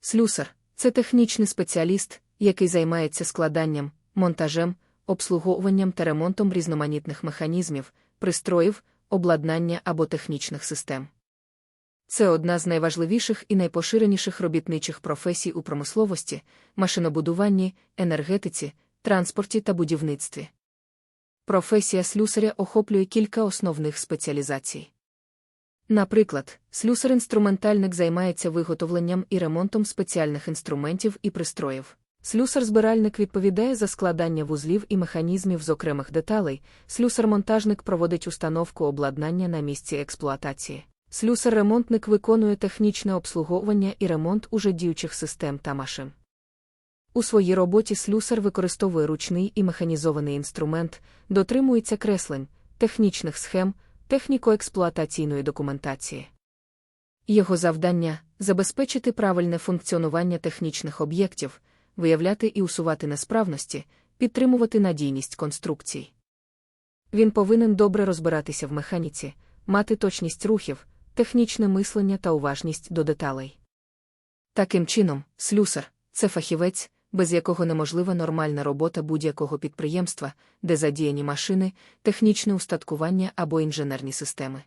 Слюсар це технічний спеціаліст, який займається складанням, монтажем, обслуговуванням та ремонтом різноманітних механізмів, пристроїв, обладнання або технічних систем. Це одна з найважливіших і найпоширеніших робітничих професій у промисловості, машинобудуванні, енергетиці, транспорті та будівництві. Професія слюсаря охоплює кілька основних спеціалізацій. Наприклад, слюсар-інструментальник займається виготовленням і ремонтом спеціальних інструментів і пристроїв. Слюсар-збиральник відповідає за складання вузлів і механізмів з окремих деталей, слюсар-монтажник проводить установку обладнання на місці експлуатації. Слюсар-ремонтник виконує технічне обслуговування і ремонт уже діючих систем та машин. У своїй роботі слюсар використовує ручний і механізований інструмент, дотримується креслень, технічних схем, техніко-експлуатаційної документації. Його завдання забезпечити правильне функціонування технічних об'єктів, виявляти і усувати несправності, підтримувати надійність конструкцій. Він повинен добре розбиратися в механіці, мати точність рухів, технічне мислення та уважність до деталей. Таким чином, слюсар це фахівець, без якого неможлива нормальна робота будь-якого підприємства, де задіяні машини, технічне устаткування або інженерні системи.